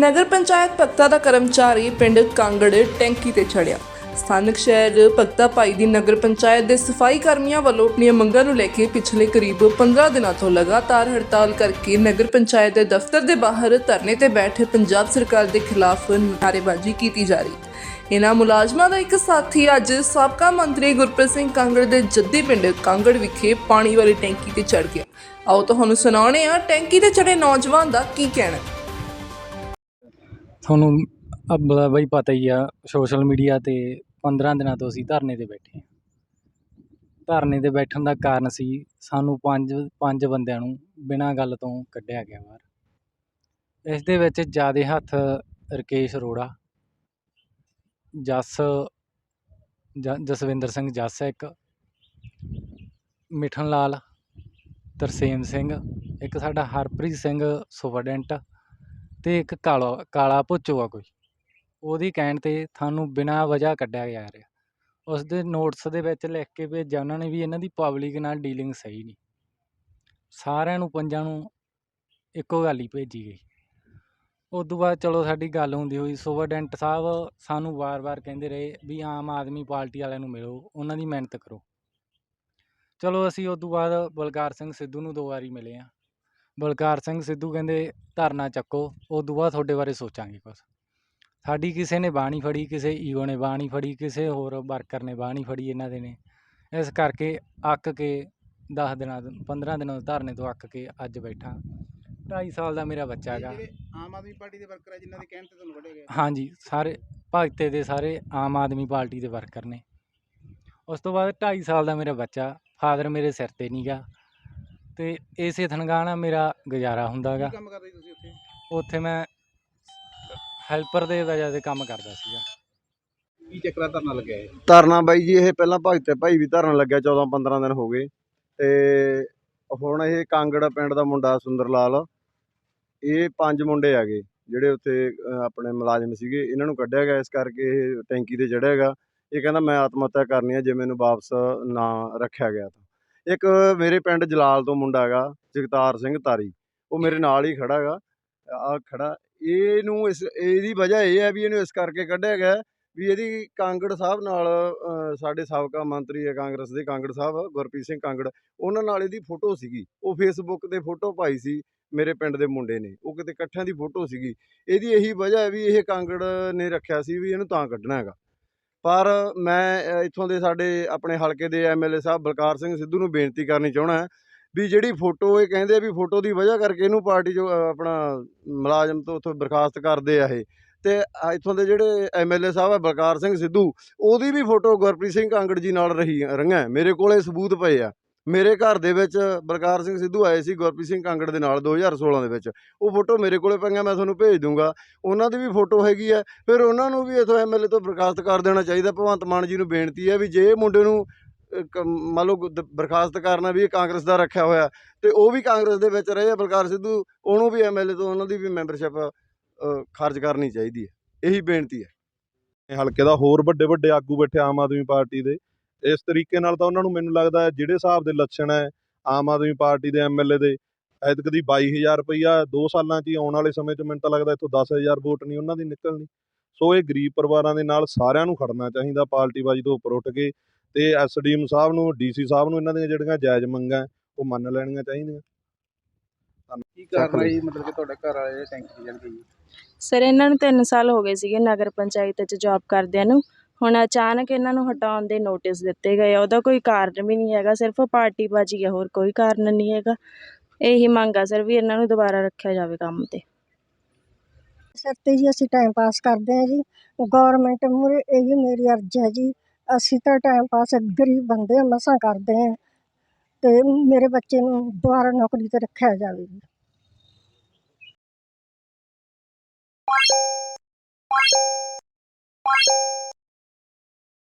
ਨਗਰ ਪੰਚਾਇਤ ਭਗਤਾ ਦਾ ਕਰਮਚਾਰੀ ਪਿੰਡ ਕਾਂਗੜ ਟੈਂਕੀ ਤੇ ਚੜਿਆ। ਸਥਾਨਕ ਸ਼ਹਿਰ ਭਗਤਾ ਭਾਈ ਦੀ ਨਗਰ ਪੰਚਾਇਤ ਦੇ ਸਫ਼ਾਈ ਕਰਮੀਆਂ ਵੱਲੋਂ ਆਪਣੀਆਂ ਮੰਗਾਂ ਨੂੰ ਲੈ ਕੇ ਪਿਛਲੇ ਕਰੀਬ 15 ਦਿਨਾਂ ਤੋਂ ਲਗਾਤਾਰ ਹੜਤਾਲ ਕਰਕੇ ਨਗਰ ਪੰਚਾਇਤ ਦੇ ਦਫ਼ਤਰ ਦੇ ਬਾਹਰ ਧਰਨੇ ਤੇ ਬੈਠੇ ਪੰਜਾਬ ਸਰਕਾਰ ਦੇ ਖਿਲਾਫ ਨਾਅਰੇਬਾਜ਼ੀ ਕੀਤੀ ਜਾ ਰਹੀ। ਇਹਨਾਂ ਮੁਲਾਜ਼ਮਾਂ ਦਾ ਇੱਕ ਸਾਥੀ ਅੱਜ ਸਾਬਕਾ ਮੰਤਰੀ ਗੁਰਪ੍ਰੀਤ ਸਿੰਘ ਕਾਂਗੜ ਦੇ ਜੱਦੀ ਪਿੰਡ ਕਾਂਗੜ ਵਿਖੇ ਪਾਣੀ ਵਾਲੀ ਟੈਂਕੀ ਤੇ ਚੜ ਗਿਆ। ਆਓ ਤੁਹਾਨੂੰ ਸੁਣਾਉਣੇ ਆ ਟੈਂਕੀ ਤੇ ਚੜੇ ਨੌਜਵਾਨ ਦਾ ਕੀ ਕਹਿਣਾ ਤੁਹਾਨੂੰ ਅੱਬਲਾ ਬਈ ਪਤਾ ਹੀ ਆ ਸੋਸ਼ਲ ਮੀਡੀਆ ਤੇ 15 ਦਿਨਾਂ ਤੋਂ ਅਸੀਂ ਧਰਨੇ ਤੇ ਬੈਠੇ ਹਾਂ। ਧਰਨੇ ਤੇ ਬੈਠਣ ਦਾ ਕਾਰਨ ਸੀ, ਸਾਨੂੰ ਪੰਜ ਪੰਜ ਬੰਦਿਆਂ ਨੂੰ ਬਿਨਾਂ ਗੱਲ ਤੋਂ ਕੱਢਿਆ ਗਿਆ ਬਾਹਰ। ਇਸ ਦੇ ਵਿੱਚ ਜਿਆਦੇ ਹੱਥ ਰਕੇਸ਼ ਅਰੋੜਾ, ਜਸ, ਜ- ਜਸਵਿੰਦਰ ਸਿੰਘ ਜੱਸ ਹੈ ਇੱਕ, ਮਿਠਨ ਲਾਲ, ਤਰਸੇਮ ਸਿੰਘ, ਇੱਕ ਸਾਡਾ ਹਰਪ੍ਰੀਤ ਸਿੰਘ ਸੁਪਰਡੈਂਟ ਤੇ ਇੱਕ ਕਾਲਾ ਕਾਲਾ ਭੁੱਚੋ ਆ ਕੋਈ। ਉਹਦੀ ਕਹਿਣ ਤੇ ਤੁਹਾਨੂੰ ਬਿਨਾਂ ਵਜ੍ਹਾ ਕੱਢਿਆ ਜਾ ਰਿਹਾ ਉਸ ਦੇ ਨੋਟਸ ਦੇ ਵਿੱਚ ਲਿਖ ਕੇ ਭੇਜਿਆ ਉਹਨਾਂ ਨੇ ਵੀ ਇਹਨਾਂ ਦੀ ਪਬਲਿਕ ਨਾਲ ਡੀਲਿੰਗ ਸਹੀ ਨਹੀਂ। ਸਾਰਿਆਂ ਨੂੰ, ਪੰਜਾਂ ਨੂੰ ਇੱਕੋ ਗੱਲ ਹੀ ਭੇਜੀ ਗਈ। ਉਸ ਤੋਂ ਬਾਅਦ ਚਲੋ ਸਾਡੀ ਗੱਲ ਹੁੰਦੀ ਹੋਈ, ਸੁਪਰਡੈਂਟ ਸਾਹਿਬ ਸਾਨੂੰ ਵਾਰ-ਵਾਰ ਕਹਿੰਦੇ ਰਹੇ ਵੀ ਆਮ ਆਦਮੀ ਪਾਰਟੀ ਵਾਲਿਆਂ ਨੂੰ ਮਿਲੋ, ਉਹਨਾਂ ਦੀ ਮਿਹਨਤ ਕਰੋ। ਚਲੋ ਅਸੀਂ ਉਸ ਤੋਂ ਬਾਅਦ ਬਲਕਾਰ ਸਿੰਘ ਸਿੱਧੂ ਨੂੰ ਦੋ ਵਾਰੀ ਮਿਲੇ ਆ ਬਲਕਾਰ ਸਿੰਘ ਸਿੱਧੂ ਕਹਿੰਦੇ ਧਰਨਾ ਚੱਕੋ ਉਸ ਤੋਂ ਬਾਅਦ ਤੁਹਾਡੇ ਬਾਰੇ ਸੋਚਾਂਗੇ ਕੁਛ। ਸਾਡੀ ਕਿਸੇ ਨੇ ਨਹੀਂ ਫੜੀ ਕਿਸੇ ਈਓ ਨੇ ਨਹੀਂ ਫੜੀ ਕਿਸੇ ਹੋਰ ਵਰਕਰ ਨੇ ਨਹੀਂ ਫੜੀ ਇਹਨਾਂ ਦੇ ਨੇ। ਇਸ ਕਰਕੇ ਅੱਕ ਕੇ 10 ਦਿਨਾਂ ਤੋਂ 15 ਦਿਨਾਂ ਤੋਂ ਧਰਨੇ ਤੋਂ ਅੱਕ ਕੇ ਅੱਜ ਬੈਠਾ। 2.5 ਸਾਲ ਦਾ ਮੇਰਾ ਬੱਚਾ ਹੈਗਾ। ਆਮ ਆਦਮੀ ਪਾਰਟੀ ਦੇ ਵਰਕਰ ਆ ਜਿਨ੍ਹਾਂ ਦੇ ਕਹਿਣ ਤੇ ਤੁਹਾਨੂੰ ਕੱਢਿਆ ਗਿਆ ਹਾਂਜੀ ਸਾਰੇ ਭਗਤੇ ਦੇ ਸਾਰੇ ਆਮ ਆਦਮੀ ਪਾਰਟੀ ਦੇ ਵਰਕਰ ਨੇ। ਉਸ ਤੋਂ ਬਾਅਦ 2.5 ਸਾਲ ਦਾ ਮੇਰਾ ਬੱਚਾ ਫਾਦਰ ਮੇਰੇ ਸਿਰ ਤੇ ਨਹੀਂਗਾ ਤੇ ਇਸੇ ਤਨਖਾਹ ਨਾਲ ਮੇਰਾ ਗੁਜ਼ਾਰਾ ਹੁੰਦਾ ਗਾ। ਕੀ ਕੰਮ ਕਰਦੇ ਸੀ ਤੁਸੀਂ ਉੱਥੇ? ਉੱਥੇ ਮੈਂ ਹੈਲਪਰ ਦੇ ਵਜ੍ਹਾ ਤੇ ਕੰਮ ਕਰਦਾ ਸੀਗਾ। ਕੀ ਚੱਕਰਾ ਧਰਨਾ ਲੱਗਿਆ ਹੈ ਧਰਨਾ ਬਾਈ ਜੀ ਇਹ ਪਹਿਲਾਂ ਭਗਤੇ ਭਾਈ ਵੀ ਧਰਨ ਲੱਗਿਆ 14 15 ਦਿਨ ਹੋ ਗਏ। ਤੇ ਹੁਣ ਇਹ ਕਾਂਗੜ ਪਿੰਡ ਦਾ ਮੁੰਡਾ ਸੁੰਦਰ ਲਾਲ ਇਹ ਪੰਜ ਮੁੰਡੇ ਹੈਗੇ ਜਿਹੜੇ ਉੱਥੇ ਆਪਣੇ ਮੁਲਾਜ਼ਮ ਸੀਗੇ। ਇਹਨਾਂ ਨੂੰ ਕੱਢਿਆ ਗਿਆ ਇਸ ਕਰਕੇ ਇਹ ਟੈਂਕੀ ਤੇ ਚੜ੍ਹਿਆ ਗਾ ਇਹ ਕਹਿੰਦਾ ਮੈਂ ਆਤਮ ਹੱਤਿਆ ਕਰਨੀ ਹੈ ਜੇ ਮੈਨੂੰ ਵਾਪਸ ਨਾ ਰੱਖਿਆ ਗਿਆ ਤਾਂ। ਇੱਕ ਮੇਰੇ ਪਿੰਡ ਜਲਾਲ ਤੋਂ ਮੁੰਡਾ ਹੈਗਾ ਜਗਤਾਰ ਸਿੰਘ ਤਾਰੀ ਉਹ ਮੇਰੇ ਨਾਲ ਹੀ ਖੜਾ ਹੈਗਾ ਆ ਖੜਾ ਇਹਨੂੰ ਇਸ ਇਹਦੀ ਵਜ੍ਹਾ ਇਹ ਹੈ ਵੀ ਇਹਨੂੰ ਇਸ ਕਰਕੇ ਕੱਢਿਆ ਗਿਆ ਵੀ ਇਹਦੀ ਕਾਂਗੜ ਸਾਹਿਬ ਨਾਲ ਸਾਡੇ ਸਾਬਕਾ ਮੰਤਰੀ ਹੈ ਕਾਂਗਰਸ ਦੇ ਕਾਂਗੜ ਸਾਹਿਬ ਗੁਰਪ੍ਰੀਤ ਸਿੰਘ ਕਾਂਗੜ ਉਹਨਾਂ ਨਾਲ ਇਹਦੀ ਫੋਟੋ ਸੀਗੀ ਉਹ ਫੇਸਬੁੱਕ ਤੇ ਫੋਟੋ ਪਾਈ ਸੀ ਮੇਰੇ ਪਿੰਡ ਦੇ ਮੁੰਡੇ ਨੇ ਉਹ ਕਿਤੇ ਇਕੱਠਿਆਂ ਦੀ ਫੋਟੋ ਸੀਗੀ ਇਹਦੀ ਇਹੀ ਵਜ੍ਹਾ ਹੈ ਵੀ ਇਹ ਕਾਂਗੜ ਨੇ ਰੱਖਿਆ ਸੀ ਵੀ ਇਹਨੂੰ ਤਾਂ ਕੱਢਣਾ ਹੈਗਾ। ਪਰ ਮੈਂ ਇੱਥੋਂ ਦੇ ਸਾਡੇ ਆਪਣੇ ਹਲਕੇ ਦੇ ਐਮਐਲਏ ਸਾਹਿਬ ਬਲਕਾਰ ਸਿੰਘ ਸਿੱਧੂ ਨੂੰ ਬੇਨਤੀ ਕਰਨੀ ਚਾਹਣਾ ਵੀ ਜਿਹੜੀ ਫੋਟੋ ਇਹ ਕਹਿੰਦੇ ਆ ਵੀ ਫੋਟੋ ਦੀ ਵਜ੍ਹਾ ਕਰਕੇ ਇਹਨੂੰ ਪਾਰਟੀ ਜੋ ਆਪਣਾ ਮੁਲਾਜ਼ਮ ਤੋਂ ਉੱਥੋਂ ਬਰਖਾਸਤ ਕਰਦੇ ਆ ਇਹ। ਤੇ ਇੱਥੋਂ ਦੇ ਜਿਹੜੇ ਐਮਐਲਏ ਸਾਹਿਬ ਆ ਬਲਕਾਰ ਸਿੰਘ ਸਿੱਧੂ, ਉਹਦੀ ਵੀ ਫੋਟੋ ਗੁਰਪ੍ਰੀਤ ਸਿੰਘ ਕਾਂਗੜ ਜੀ ਨਾਲ ਰਹੀ, ਰਹੀਆਂ, ਮੇਰੇ ਕੋਲੇ ਸਬੂਤ ਪਏ ਆ। ਮੇਰੇ ਘਰ ਦੇ ਵਿੱਚ ਬਲਕਾਰ ਸਿੰਘ ਸਿੱਧੂ ਆਏ ਸੀ ਗੁਰਪ੍ਰੀਤ ਸਿੰਘ ਕਾਂਗੜ ਦੇ ਨਾਲ 2016 ਦੇ ਵਿੱਚ। ਉਹ ਫੋਟੋ ਮੇਰੇ ਕੋਲੇ ਪਈਆਂ, ਮੈਂ ਤੁਹਾਨੂੰ ਭੇਜ ਦੂੰਗਾ। ਉਹਨਾਂ ਦੀ ਵੀ ਫੋਟੋ ਹੈਗੀ ਹੈ। ਫਿਰ ਉਹਨਾਂ ਨੂੰ ਵੀ ਇਥੋਂ ਐਮਐਲਏ ਤੋਂ ਬਰਖਾਸਤ ਕਰ ਦੇਣਾ ਚਾਹੀਦਾ। ਭਗਵੰਤ ਮਾਨ ਜੀ ਨੂੰ ਬੇਨਤੀ ਹੈ ਵੀ ਜੇ ਇਹ ਮੁੰਡੇ ਨੂੰ ਕ- ਮੰਨ ਲਓ ਬਰਖਾਸਤ ਕਰਨਾ ਵੀ ਇਹ ਕਾਂਗਰਸ ਦਾ ਰੱਖਿਆ ਹੋਇਆ, ਤੇ ਉਹ ਵੀ ਕਾਂਗਰਸ ਦੇ ਵਿੱਚ ਰਹੇ ਆ, ਬਲਕਾਰ ਸਿੱਧੂ, ਉਹਨੂੰ ਵੀ ਐਮਐਲਏ ਤੋਂ, ਉਹਨਾਂ ਦੀ ਵੀ ਮੈਂਬਰਸ਼ਿਪ ਖਾਰਜ ਕਰਨੀ ਚਾਹੀਦੀ ਹੈ। ਇਹੀ ਬੇਨਤੀ ਹੈ। ਹਲਕੇ ਦਾ ਹੋਰ ਵੱਡੇ ਵੱਡੇ ਆਗੂ ਬੈਠੇ ਆਮ ਆਦਮੀ ਪਾਰਟੀ ਦੇ। ਇਸ ਤਰੀਕੇ ਨਾਲ ਤਾਂ ਉਹਨਾਂ ਨੂੰ ਮੈਨੂੰ ਲੱਗਦਾ ਜਿਹੜੇ ਹਿਸਾਬ ਦੇ ਲੱਛਣ ਹੈ ਆਮ ਆਦਮੀ ਪਾਰਟੀ ਦੇ ਐਮਐਲਏ ਦੇ ਐਤਕ ਦੀ 22000 ਰੁਪਈਆ 2 ਸਾਲਾਂ 'ਚ ਹੀ ਆਉਣ ਵਾਲੇ ਸਮੇਂ 'ਚ ਮੈਨੂੰ ਤਾਂ ਲੱਗਦਾ ਇੱਥੋਂ 10000 ਵੋਟ ਨਹੀਂ ਉਹਨਾਂ ਦੀ ਨਿਕਲਣੀ। ਸੋ ਇਹ ਗਰੀਬ ਪਰਿਵਾਰਾਂ ਦੇ ਨਾਲ ਸਾਰਿਆਂ ਨੂੰ ਖੜਨਾ ਚਾਹੀਦਾ ਪਾਰਟੀਬਾਜ਼ੀ ਤੋਂ ਉੱਪਰ ਉੱਠ ਕੇ ਤੇ ਐਸਡੀਐਮ ਸਾਹਿਬ ਨੂੰ ਡੀਸੀ ਸਾਹਿਬ ਨੂੰ ਇਹਨਾਂ ਦੀਆਂ ਜਿਹੜੀਆਂ ਜਾਇਜ਼ ਮੰਗਾਂ ਉਹ ਮੰਨ ਲੈਣੀਆਂ ਚਾਹੀਦੀਆਂ। ਕੀ ਕਾਰਨ ਹੈ ਜੀ। ਮਤਲਬ ਕਿ ਤੁਹਾਡੇ ਘਰ ਵਾਲੇ ਟੈਂਕੀ ਚੜ ਗਈ ਸਰ ਇਹਨਾਂ ਨੂੰ 3 ਸਾਲ ਹੋ ਗਏ ਸੀਗੇ ਨਗਰ ਪੰਚਾਇਤ 'ਚ ਜੌਬ ਕਰਦਿਆਂ ਨੂੰ। ਹੁਣ ਅਚਾਨਕ ਇਹਨਾਂ ਨੂੰ ਹਟਾਉਣ ਦੇ ਨੋਟਿਸ ਦਿੱਤੇ ਗਏ ਆ, ਉਹਦਾ ਕੋਈ ਕਾਰਨ ਵੀ ਨਹੀਂ ਹੈਗਾ, ਸਿਰਫ ਪਾਰਟੀਬਾਜ਼ੀ ਹੈ ਹੋਰ ਕੋਈ ਕਾਰਨ ਨਹੀਂ ਹੈਗਾ। ਇਹੀ ਮੰਗ ਆ ਸਰ ਵੀ ਇਹਨਾਂ ਨੂੰ ਦੁਬਾਰਾ ਰੱਖਿਆ ਜਾਵੇ ਕੰਮ ਤੇ। ਸਰ ਤੇ ਜੀ, ਅਸੀਂ ਟਾਈਮ ਪਾਸ ਕਰਦੇ ਹਾਂ ਜੀ। ਗੌਰਮੈਂਟ ਮੂਹਰੇ ਇਹੀ ਮੇਰੀ ਅਰਜ਼ ਹੈ ਜੀ, ਅਸੀਂ ਤਾਂ ਟਾਈਮ ਪਾਸ ਗਰੀਬ ਬੰਦੇ ਹਾਂ ਮਸਾਂ ਕਰਦੇ ਹਾਂ। ਤੇ ਮੇਰੇ ਬੱਚੇ ਨੂੰ ਦੁਬਾਰਾ ਨੌਕਰੀ ਤੇ ਰੱਖਿਆ ਜਾਵੇ ਜੀ।